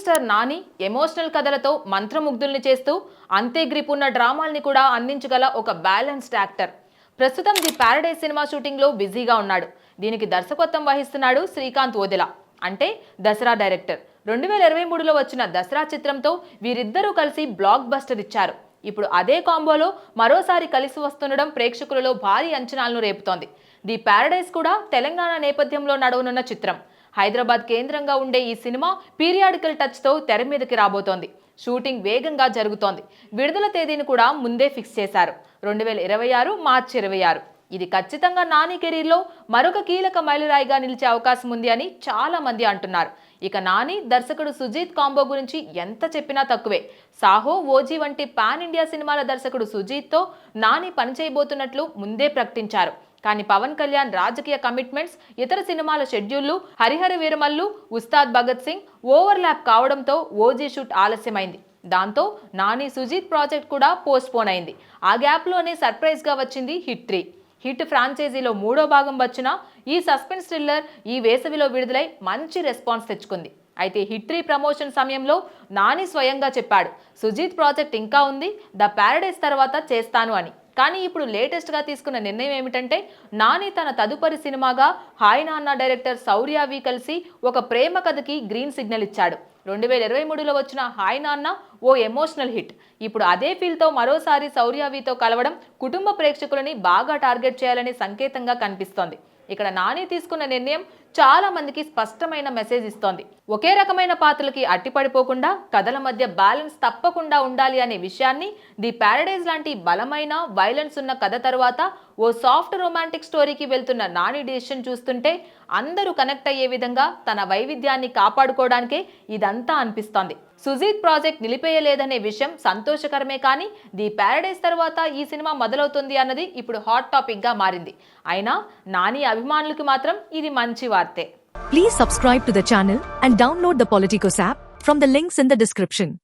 Star Nani emotional కథలతో మంత్రముగ్ధుల్ని చేస్తూ అంతే గ్రిప్ ఉన్న డ్రామాల్ని కూడా అందించగల ఒక బ్యాలెన్స్డ్ యాక్టర్. ప్రస్తుతం ది ప్యారడైజ్ సినిమా షూటింగ్లో బిజీగా ఉన్నాడు. దీనికి దర్శకత్వం వహిస్తున్నాడు శ్రీకాంత్ ఓదెల. అంటే దసరా డైరెక్టర్. రెండు వేల ఇరవై మూడులో వచ్చిన దసరా చిత్రంతో వీరిద్దరూ కలిసి బ్లాక్ బస్టర్ ఇచ్చారు. ఇప్పుడు అదే కాంబోలో మరోసారి కలిసి వస్తుండడం ప్రేక్షకులలో భారీ అంచనాలను రేపుతోంది. ది ప్యారడైజ్ కూడా తెలంగాణ నేపథ్యంలో నడవనున్న చిత్రం. హైదరాబాద్ కేంద్రంగా ఉండే ఈ సినిమా పీరియాడికల్ టచ్తో తెర మీదకి రాబోతోంది. షూటింగ్ వేగంగా జరుగుతోంది. విడుదల తేదీని కూడా ముందే ఫిక్స్ చేశారు. రెండు వేల ఇరవై ఆరు మార్చి ఇరవై ఆరు. ఇది ఖచ్చితంగా నాని కెరీర్లో మరొక కీలక మైలురాయిగా నిలిచే అవకాశం ఉంది అని చాలా మంది అంటున్నారు. ఇక నాని దర్శకుడు సుజీత్ కాంబో గురించి ఎంత చెప్పినా తక్కువే. సాహో ఓజీ వంటి పాన్ ఇండియా సినిమాల దర్శకుడు సుజీత్తో నాని పనిచేయబోతున్నట్లు ముందే ప్రకటించారు. కానీ పవన్ కళ్యాణ్ రాజకీయ కమిట్మెంట్స్ ఇతర సినిమాల షెడ్యూళ్ళు హరిహర వీరమల్లు ఉస్తాద్ భగత్ సింగ్ ఓవర్లాప్ కావడంతో ఓజీ షూట్ ఆలస్యమైంది. దాంతో నాని సుజీత్ ప్రాజెక్ట్ కూడా పోస్ట్పోన్ అయింది. ఆ గ్యాప్లోనే సర్ప్రైజ్గా వచ్చింది హిట్ త్రీ. హిట్ ఫ్రాంచైజీలో మూడో భాగం వచ్చిన ఈ సస్పెన్స్ థ్రిల్లర్ ఈ వేసవిలో విడుదలై మంచి రెస్పాన్స్ తెచ్చుకుంది. అయితే హిట్ త్రీ ప్రమోషన్ సమయంలో నాని స్వయంగా చెప్పాడు సుజీత్ ప్రాజెక్ట్ ఇంకా ఉంది ద ప్యారడైజ్ తర్వాత చేస్తాను అని. కానీ ఇప్పుడు లేటెస్ట్గా తీసుకున్న నిర్ణయం ఏమిటంటే నాని తన తదుపరి సినిమాగా హాయ్ నాన్న డైరెక్టర్ సౌర్యావి కలిసి ఒక ప్రేమ కథకి గ్రీన్ సిగ్నల్ ఇచ్చాడు. రెండు వేల ఇరవై మూడులో వచ్చిన హాయ్ నాన్న ఓ ఎమోషనల్ హిట్. ఇప్పుడు అదే ఫీల్తో మరోసారి సౌర్యావితో కలవడం కుటుంబ ప్రేక్షకులని బాగా టార్గెట్ చేయాలనే సంకేతంగా కనిపిస్తోంది. ఇక్కడ నాని తీసుకున్న నిర్ణయం చాలా మందికి స్పష్టమైన మెసేజ్ ఇస్తోంది. ఒకే రకమైన పాత్రలకి అట్టిపడిపోకుండా కథల మధ్య బ్యాలెన్స్ తప్పకుండా ఉండాలి అనే విషయాన్ని ది ప్యారడైజ్ లాంటి బలమైన వైలెన్స్ ఉన్న కథ తర్వాత ఓ సాఫ్ట్ రొమాంటిక్ స్టోరీకి వెళ్తున్న నాని డిసిషన్ చూస్తుంటే అందరూ కనెక్ట్ అయ్యే విధంగా తన వైవిధ్యాన్ని కాపాడుకోవడానికే ఇదంతా అనిపిస్తోంది. సుజీత్ ప్రాజెక్ట్ నిలిపేయలేదనే విషయం సంతోషకరమే కానీ ది ప్యారడైజ్ తర్వాత ఈ సినిమా మొదలవుతుంది అన్నది ఇప్పుడు హాట్ టాపిక్గా మారింది. అయినా నాని అభిమానులకి మాత్రం ఇది మంచి వార్తే. ವಾರ್ತೆ please subscribe to the channel and download the Politicos app from the links in the description